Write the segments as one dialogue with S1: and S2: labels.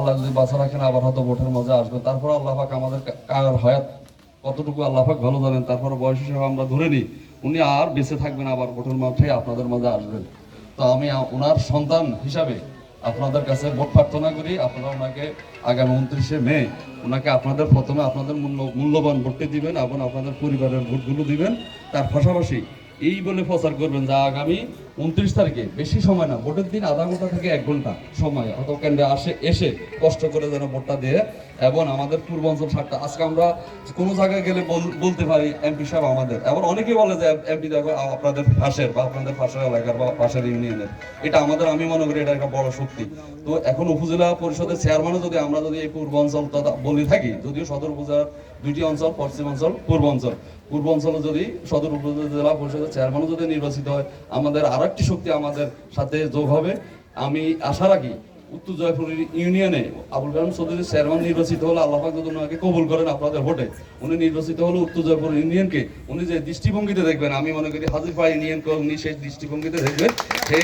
S1: আল্লাহ যদি বাঁচা রাখেন, আবার হয়তো ভোটের মজা আসবে তারপর আল্লাহ পাক আমাদের কার হায়াত কতটুকু আল্লাহ পাক ভালো জানেন তারপর বয়স হিসেবে আমরা ধরে নিই, উনি আর বেঁচে থাকবেন, আবার ভোটের মাঠে আপনাদের মাঝে আসবেন। তো আমি ওনার সন্তান হিসাবে আপনাদের কাছে ভোট প্রার্থনা করি। আপনারা ওনাকে আগামী উনত্রিশে মে ওনাকে আপনাদের প্রথমে আপনাদের মূল্য, মূল্যবান ভোটটি দিবেন এবং আপনাদের পরিবারের ভোটগুলো দিবেন। তার পাশাপাশি এই বলে প্রচার করবেন যে আগামী উনত্রিশ তারিখে, বেশি সময় না ভোটের দিন আধা ঘণ্টা থেকে এক ঘণ্টা সময় অত কেন্দ্রে আসে, এসে কষ্ট করে যেন ভোটটা দিয়ে এবং আমাদের পূর্বাঞ্চল সারটা। আজকে আমরা কোনো জায়গায় গেলে বলতে পারি এমপি সাহেব আমাদের। এবার অনেকে বলে যে এমপি দেখো আপনাদের পাশের বা আপনাদের পাশের এলাকার বা পাশের ইউনিয়নের। এটা আমাদের, আমি মনে করি এটা একটা বড় শক্তি। তো এখন উপজেলা পরিষদের চেয়ারম্যানও যদি আমরা যদি এই পূর্বাঞ্চল বলি থাকি, যদিও সদর উপজেলার দুইটি অঞ্চল, পশ্চিম অঞ্চল পূর্ব অঞ্চল পূর্বাঞ্চল। পূর্বাঞ্চলে যদি সদর উপজেলা পরিষদের চেয়ারম্যানও যদি নির্বাচিত হয়, আমাদের আর একটি শক্তি আমাদের সাথে যোগ হবে। আমি আশা রাখি উত্তর জয়পুর ইউনিয়নে আবুল কালাম চৌধুরী চেয়ারম্যান নির্বাচিত হলে আল্লাহাক যদি ওনাকে কবুল করেন আপনাদের ভোটে, উনি নির্বাচিত হলে উত্তর জয়পুর ইউনিয়নকে, উনি যে দৃষ্টিভঙ্গিতে দেখবেন, আমি মনে করি হাজিরপাড়া ইউনিয়নকে উনি সেই দৃষ্টিভঙ্গিতে দেখবেন, সে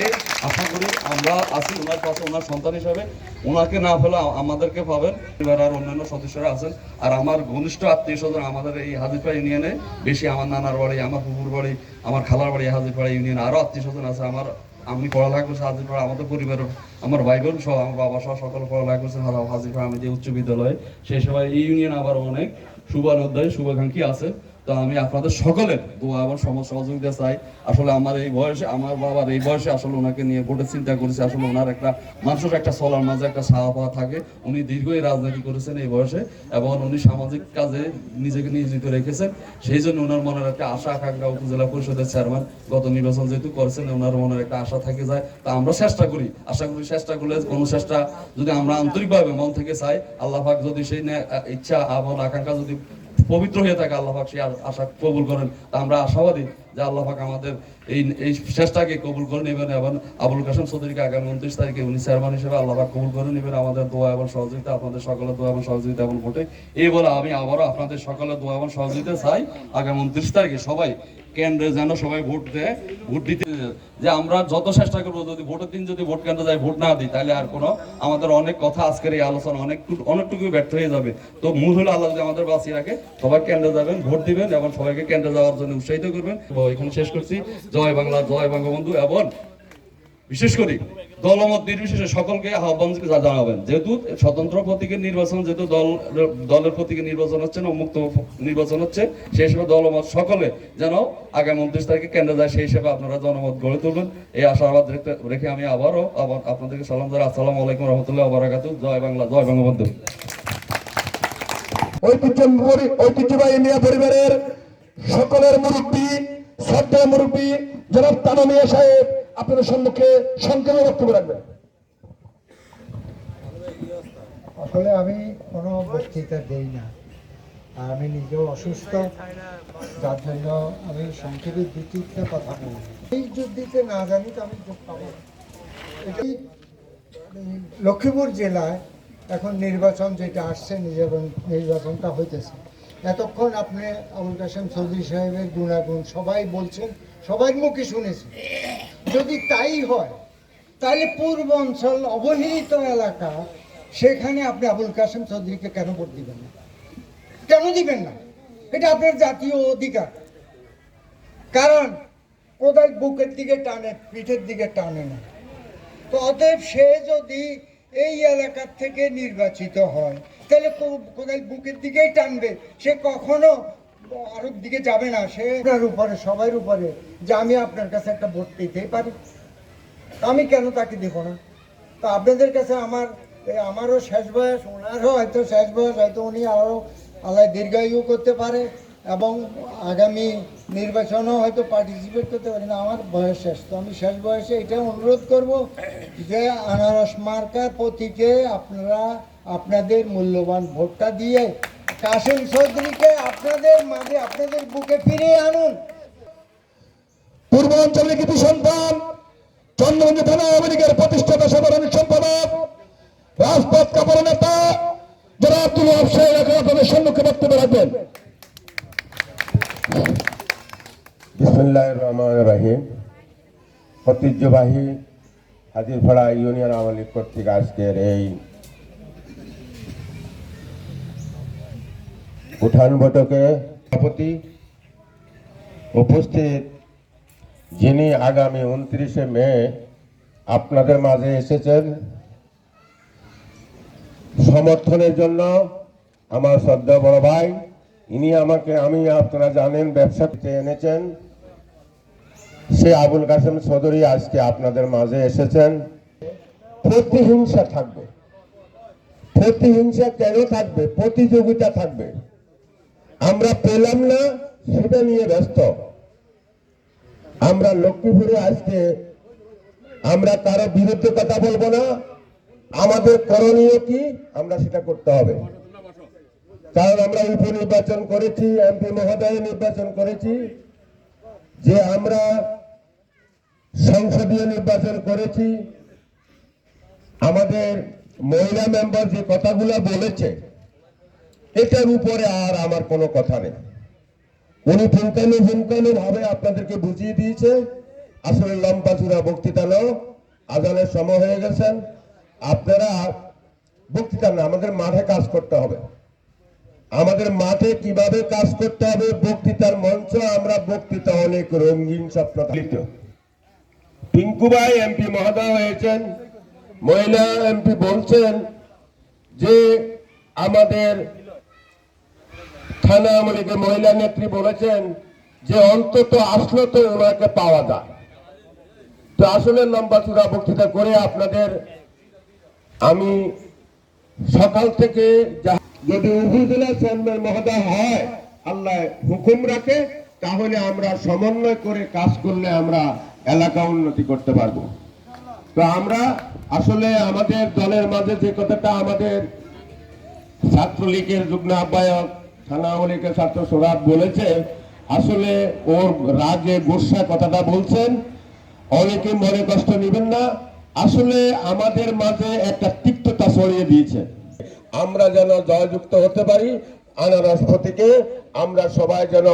S1: আশা করি আমরা আছি ওনার পাশে, ওনার সন্তান হিসাবে। ওনাকে না ফেলে আমাদেরকে পাবেন। এবার আর অন্যান্য সদস্যরা আছেন। আর আমার ঘনিষ্ঠ আত্মীয় স্বজন আমাদের এই হাজিরপাড়া ইউনিয়নে, বেশি আমার নানার বাড়ি, আমার পুকুর বাড়ি, আমার খালার বাড়ি হাজিরপাড়া ইউনিয়ন আরও আত্মীয় স্বজন আছে, আমার আমি পড়ালেখা করছি হাজির পাড়া, আমাদের পরিবারের আমার ভাই বোন সহ, আমার বাবা সহ সকল পড়ালেখা করছে হাজার পাড়া। আমি যে উচ্চ বিদ্যালয়ে সেই সময় এই ইউনিয়ন আবার অনেক শুভানুধ্যায়, শুভাকাঙ্ক্ষী আছে। তো আমি আপনাদের সকলের দোয়া এবং সম- সহযোগিতা চাই। আসলে আমার এই বয়সে, আমার বাবার এই বয়সে আসলে ওনাকে নিয়ে ভোটের চিন্তা করেছি। আসলে ওনার একটা মানুষের একটা চলার মাঝে একটা সাহা পাওয়া থাকে। উনি দীর্ঘই রাজনীতি করেছেন এই বয়সে এবং উনি সামাজিক কাজে নিজেকে নিয়োজিত রেখেছেন। সেই জন্য ওনার মনের একটা আশা আকাঙ্ক্ষা উপজেলা পরিষদের চেয়ারম্যান গত নির্বাচন যেহেতু করেছেন, ওনার মনের একটা আশা থেকে যায়। তা আমরা চেষ্টা করি। আশা করি চেষ্টা করলে কোনো চেষ্টা যদি আমরা আন্তরিকভাবে মন থেকে চাই, আল্লাহ পাক যদি সেই ইচ্ছা এবং আকাঙ্ক্ষা যদি পবিত্র হয়ে থাকে আল্লাহ পাক আশা কবুল করেন। আমরা আশাবাদী যে আল্লাহ পাক আমাদের এই এই চেষ্টাকে কবুল করে নেবেন এবং আবুল কাসেম চৌধুরীকে আগামী উনত্রিশ তারিখে উনি চেয়ারম্যান হিসেবে আল্লাহ পাক কবুল করে নেবেন। আমাদের দোয়া এবং সহযোগিতা, আপনাদের সকলের দোয়া এবং সহযোগিতা এবং ভোটে। এই বলে আমি আবারও আপনাদের সকলের দোয়া এবং সহযোগিতা চাই। আগামী উনত্রিশ তারিখে সবাই কেন্দ্রে যেন সবাই ভোট দেয়, ভোট দিতে যে আমরা যত চেষ্টা করব, যদি ভোটের দিন যদি ভোট কেন্দ্রে যাই, ভোট না দিই, তাহলে আর কোনো আমাদের অনেক কথা আজকের এই আলোচনা অনেক অনেকটুকু ব্যর্থ হয়ে যাবে। তো মূল হলো আল্লাহ যদি আমাদের বাঁচিয়ে রাখে, সবাই কেন্দ্রে যাবেন, ভোট দিবেন এবং সবাইকে কেন্দ্রে যাওয়ার জন্য উৎসাহিত করবেন। এখানে শেষ করছি। জয় বাংলা, জয় বঙ্গবন্ধু এবং বিশেষ করে দলমত নির্বিশেষে সকলকে আহ্বান জানাবেন। যেহেতু স্বতন্ত্র প্রতীকের নির্বাচন, যেহেতু দল, দলের প্রতীকের নির্বাচন হচ্ছে না মুক্ত নির্বাচন হচ্ছে, সেই হিসেবে দলমত সকলে যেন আগামী উনত্রিশ তারিখে কেন্দ্রে যায়, সেই হিসেবে আপনারা জনমত গড়ে তুলবেন। এই আশাবাদ রেখে- আমি আবারও আবার আপনাদেরকে সালাম জানাই। আসসালামু আলাইকুম রহমতুল্লাহ বারাকাতু। জয় বাংলা, জয় বঙ্গবন্ধু।
S2: ঐতিহ্যবাহী মিয়া পরিবারের সকলের মুরব্বী শ্রদ্ধা মুরব্বী জনাব তানা মিয়া সাহেব, আপনাদের সম্মুখে সংক্ষেপে বক্তব্য রাখবেন।
S3: আসলে আমি কোনো বক্তৃতা দেই না। আর আমি নিজেও অসুস্থ। যার জন্য আমি সংক্ষেপে দু তিনটা কথা বলব। এই না জানি তো আমি যোগ পাবো এটি লক্ষ্মীপুর জেলায় এখন নির্বাচন যেটা আসছে, নির্বাচন নির্বাচনটা হইতেছে। এতক্ষণ আপনি আবুল কাসেম চৌধুরী সাহেবের গুণাগুণ সবাই বলছেন, সবার মুখে শুনেছি। যদি তাই হয়, তাহলে পূর্ব অঞ্চল অবহেলিত এলাকা, সেখানে আপনি আবুল কাসেম চৌধুরীকে কেন ভোট দিবেন না? কেন দিবেন না? এটা আপনার জাতীয় অধিকার। কারণ কোদাল বুকের দিকে টানে, পিঠের দিকে টানে না। তো অতএব সে যদি এই এলাকার থেকে নির্বাচিত হয়। তাহলে কো- কোদাল বুকের দিকেই টানবে। সে কখনো আরব দিকে যাবে না। সে আপনার উপরে, সবার উপরে যে আমি আপনার কাছে একটা ভোট দিতেই পারি। আমি কেন তাকে দেবো না? তো আপনাদের কাছে আমার, আমারও শেষ বয়স, ওনারও হয়তো শেষ বয়স, হয়তো উনি আরও আল্লাহ দীর্ঘায়ু করতে পারে। এবং আগামী নির্বাচনেও হয়তো পার্টিসিপেট করতে পারি না, আমার বয়স শেষ। তো আমি শেষ বয়সে এটা অনুরোধ করব যে আনারস মার্কার প্রতীকে আপনারা আপনাদের মূল্যবান ভোটটা দিয়ে কাসিম চৌধুরীকে আপনাদের মাঝে, আপনাদের বুকে ফিরিয়ে আনুন।
S2: পূর্বাঞ্চলের কৃতি সন্তান চন্দ্রগঞ্জ থানা আমেরিকার প্রতিষ্ঠাতা সাধারণ সম্পাদক
S4: বিসমুল্লাহ রহমান রাহিম। ঐতিহ্যবাহী হাতিরফাড়া ইউনিয়ন আওয়ামী লীগ কর্তৃক আজকের এই উঠান বৈঠকে সভাপতি উপস্থিত যিনি আগামী উনত্রিশে মে আপনাদের মাঝে এসেছেন। সমর্থনের জন্য আমার শ্রদ্ধা বড় ভাই, ইনি আমাকে, আমি, আপনারা জানেন ব্যবসাতে এনেছেন। সে আবুল কাসেম চৌধুরী আজকে আপনাদের মাঝে এসেছেন। প্রতিহিংসা থাকবে। প্রতিহিংসা কেন থাকবে? প্রতিযোগিতা থাকবে। আমরা পেলাম না, সেটা নিয়ে ব্যস্ত। আমরা লক্ষ্মীপুরে আজকে আমরা কারও বিরুদ্ধে কথা বলব না। আমাদের করণীয় কি? আমরা সেটা করতে হবে। কারণ আমরা উপনির্বাচন করেছি, এমপি মহোদয় নির্বাচন করেছি। যে আমরা সংসদীয় নির্বাচন করেছি। আমাদের মহিলা মেম্বার যে কথাগুলো বলেছে, এটার উপরে আর আমার কোনো কথা নেই। উনি ফুনকানো ফুনকানো ভাবে আপনাদেরকে বুঝিয়ে দিয়েছে। আসলে লম্বা চূড়া বক্তৃতা নাও, আজানের সময় হয়ে গেছেন আপনারা বক্তৃতা না, আমাদের মাঠে কাজ করতে হবে। আমাদের মাঠে কীভাবে কাজ করতে হবে, বক্তৃতার মঞ্চ আমরা বক্তৃতা অনেক রঙিন স্বপ্ন ভাই এমপি মহোদয় হয়েছেন মহিলা এমপি বলছেন যে আমাদের থানা আমলিকে মহিলা নেত্রী বলেছেন যে অন্তত আসলে তো ওনাকে পাওয়া যায়। তো আসলে লম্বা চূড়া বক্তৃতা করে আপনাদের আমি সকাল থেকে যদি উপজেলা চেয়ারম্যান মহোদয় হয়, আল্লাহ হুকুম রাখে, তাহলে আমরা সমন্বয় করে কাজ করলে আমরা এলাকা উন্নতি করতে পারব। তো আমরা আসলে আমাদের দলের মাঝে যে কথাটা আমাদের ছাত্রলীগের যুগ্ম আহ্বায়ক, থানা আওয়ামী ছাত্র সৌরভ বলেছে, আসলে ওর রাগে গোসা কথাটা বলছেন। অনেকে মনে কষ্ট নেবেন না। আসলে আমাদের মাঝে একটা তিক্ততা ছড়িয়ে দিয়েছে। আমরা যেন জয়যুক্ত হতে পারি, আনারস প্রতীকে আমরা সবাই যেন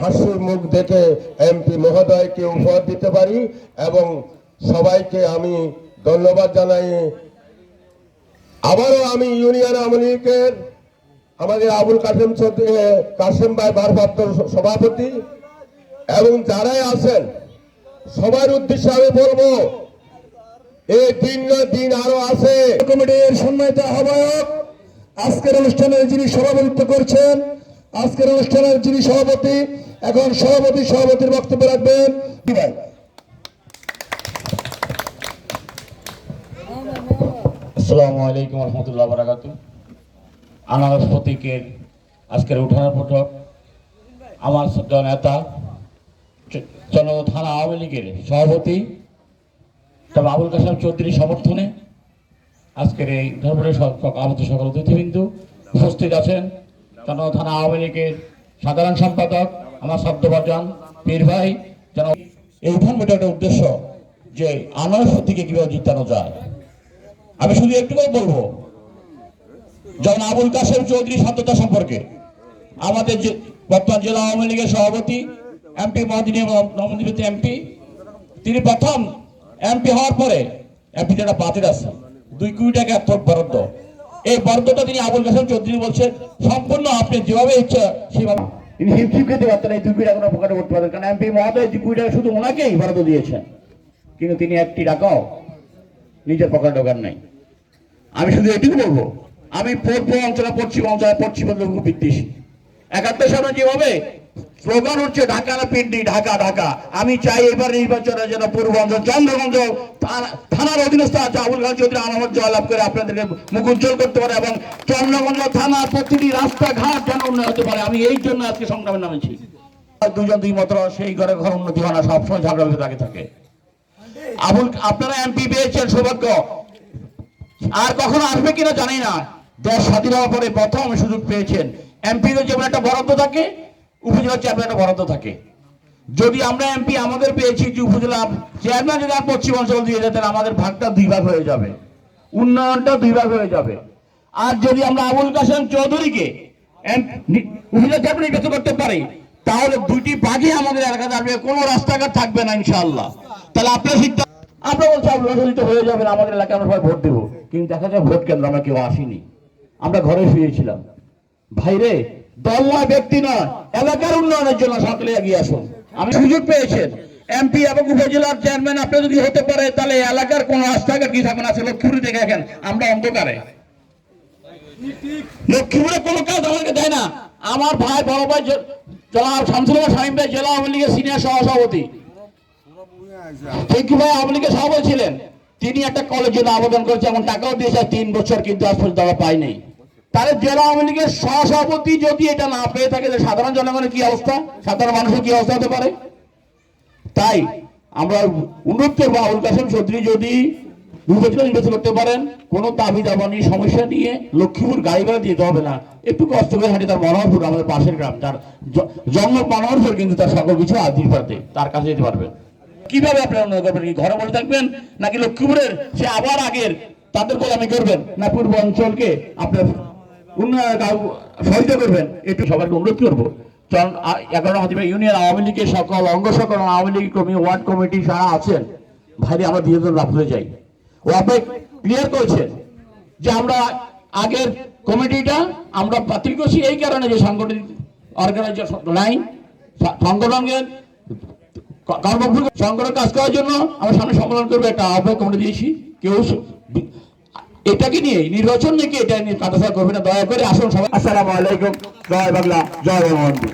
S4: হাসির মুখ দেখে এমপি মহোদয়কে উপহার দিতে পারি এবং সবাইকে আমি ধন্যবাদ জানাই। আবারও আমি ইউনিয়ন আওয়ামী লীগের আমাদের আবুল কাসেম চৌধুরী কাসেম ভাই ভারপ্রাপ্ত সভাপতি এবং যারাই আছেন, সবার উদ্দেশ্যে আমি বলব, এই দিন না দিন আরও আছে।
S2: কমিটির সম্মানিত আহ্বায়ক, আজকের অনুষ্ঠানে যিনি সভাপতিত্ব করছেন আজকের অনুষ্ঠানের যিনি সভাপতি, এখন সভাপতি, সভাপতির বক্তব্য রাখবেন ভাই
S5: আসসালামু আলাইকুম রহমতুল্লাহ বারাকাত। আনারস প্রতীকের আজকের উঠানের ফটক। আমার শ্রদ্ধা নেতা থানা আওয়ামী লীগের সভাপতি, তবে আবুল কাসেম চৌধুরীর সমর্থনে আজকের এই ধর্মের আগত সকল অতিথিবৃন্দ উপস্থিত আছেন। চন্দ্র থানা আওয়ামী লীগের সাধারণ সম্পাদক, আমার শব্দবর্জন, পীর ভাই যেন এই উঠান বৈঠকের উদ্দেশ্য যে আনারস প্রতীকে কীভাবে জিতানো যায়। আমি শুধু একটুকুই বলব যেমন আবুল কাসেম চৌধুরী সত্যতা সম্পর্কে, আমাদের যে বর্তমান জেলা আওয়ামী লীগের সভাপতি, এমপি মহাদিনী নবনির্বাচিত এমপি, তিনি প্রথম এমপি হওয়ার পরে, এমপি যেটা বাতিল আছে, দুই কোটি টাকা এত বরাদ্দ। এই বরাদ্দটা তিনি আবুল কাসেম চৌধুরী বলছেন সম্পূর্ণ আপনি যেভাবে ইচ্ছা সেভাবে। তিনি হিমশিম খেতে পারতেন এই দুই টাকা কোনো করতে পারতেন কারণ এমপি মহোদয় টাকা শুধু ওনাকেই বরাদ্দ দিয়েছেন কিন্তু তিনি একটি টাকাও নিজের পকেটে ঢোকার নাই। আমি শুধু এটুকু বলব, আমি পূর্ব অঞ্চলে পশ্চিম অঞ্চলে পশ্চিম বিদ্বেষী একাত্তর সালে যেভাবে স্লোগান হচ্ছে ঢাকা না পিন্ডি? ঢাকা ঢাকা। আমি চাই এবার নির্বাচনে যেন পূর্ব অঞ্চল চন্দ্রগঞ্জ থানা- থানার অধীনস্থ আছে আবুল খান চৌধুরী আনামত জয়লাভ করে আপনাদেরকে মুখ উজ্জ্বল করতে পারে এবং চন্দ্রগঞ্জ থানার প্রতিটি রাস্তাঘাট যেন উন্নয়ন হতে পারে। আমি এই জন্য আজকে সংগ্রামে নামেছি। দুজন দুই মত সেই ঘরে ঘর উন্নতি হয় না, সবসময় ঝগড়া হতে থাকে থাকে। আবুল আপনারা এমপি পেয়েছেন সৌভাগ্য। আর কখনো আসবে কিনা জানি না। দেশ স্বাধীন হওয়ার পরে প্রথম সুযোগ পেয়েছেন। এমপিদের যেমন একটা বরাদ্দ থাকে উপজেলা চেয়ারম্যান একটা বরাদ্দ থাকে। যদি আমরা এমপি আমাদের পেয়েছি যে উপজেলা চেয়ারম্যান যদি আর পশ্চিম অঞ্চল দিয়ে যেতেন আমাদের ভাগটা দুই ভাগ হয়ে যাবে। উন্নয়নটা দুই ভাগ হয়ে যাবে। আর যদি আমরা আবুল কাসেম চৌধুরীকে উপজেলা চেয়ারম্যান নির্বাচন করতে পারি, তাহলে দুইটি ভাগই আমাদের এলাকাতে আসবে। কোনো রাস্তাঘাট থাকবে না, ইনশাআল্লাহ। তাহলে আপনার সিদ্ধান্ত আমরা বলছি অগ্রসরিত হয়ে যাবেন আমাদের এলাকায় আমরা সবাই ভোট দেবো। কিন্তু দেখা যায় ভোট কেন্দ্র আমরা কেউ আসিনি। আমরা ঘরে শুয়েছিলাম। ভাইরে দল নয় ব্যক্তি নয়, এলাকার উন্নয়নের জন্য সকলে এগিয়ে আসুন। আমি সুযোগ পেয়েছেন। এমপি এবং উপজেলার চেয়ারম্যান, আপনি যদি হতে পারে, তাহলে এলাকার কোন রাস্তাঘাট কি থাকবে না? আছে লক্ষ্মীপুরে দেখে দেখেন, আমরা অন্ধকারে। লক্ষ্মীপুরে কোনো কাজ আমাকে দেয় না। আমার ভাই, বড় ভাই জেলা শামসুল শামীম ভাই জেলা আওয়ামী লীগের সিনিয়র সহসভাপতি। পিঙ্কি ভাই, আওয়ামী লীগের সভাপতি ছিলেন। তিনি একটা কলেজের জন্য আবেদন করেছে এবং টাকাও দিয়েছে তিন বছর কিন্তু আজ পর্যন্ত তারা পায়নি তাহলে জেলা আওয়ামী লীগের সহসভাপতি যদি এটা না পেয়ে থাকে সাধারণ জনগণের কি অবস্থা? সাধারণ মানুষের কি অবস্থা হতে পারে? তাই আমরা অনুরোধ করব আবুল কাসেম চৌধুরী যদি নির্বাচন করতে পারেন, কোনো দাবি দাবানি সমস্যা নিয়ে লক্ষ্মীপুর গাড়ি ভাড়া দিতে হবে না। একটু কষ্ট করে হাঁটি তার মনোহরপুর, আমাদের পাশের গ্রাম। তার জন্ম মনোহরপুর, কিন্তু তার সকল কিছু আদির পাতে তার কাছে যেতে পারবেন। কীভাবে আপনারা উন্নয়ন করবেন? ঘরে বসে থাকবেন, নাকি লক্ষ্মীপুরের সে আবার আগের, তাদের গোলামি করবেন? না পূর্ব অঞ্চলকে আপনার সহায়তা করবেন একটু সবাইকে অনুরোধ করব। এগারো ইউনিয়ন আওয়ামী লীগের সকল, অঙ্গ সকল আওয়ামী লীগ কর্মী, ওয়ার্ড কমিটি যারা আছেন, ভাইরে আমরা যাই। ও ক্লিয়ার করেছেন যে আমরা আগের কমিটিটা আমরা বাতিল এই কারণে যে সংগঠন অর্গানাইজেশন নাই, সা- সংগঠনের কর্মভূমি সংগঠন কাজ করার জন্য আমরা সামনে সম্মেলন করব, একটা আহ্বায়ক কমিটি দিয়েছি। কেউ এটাকে নিয়ে, নির্বাচন নাকি এটা নিয়ে কাটাছা করবে না? দয়া করে আসুন সবাই। আসসালামু আলাইকুম। জয় বাংলা, জয় বঙ্গবন্ধু।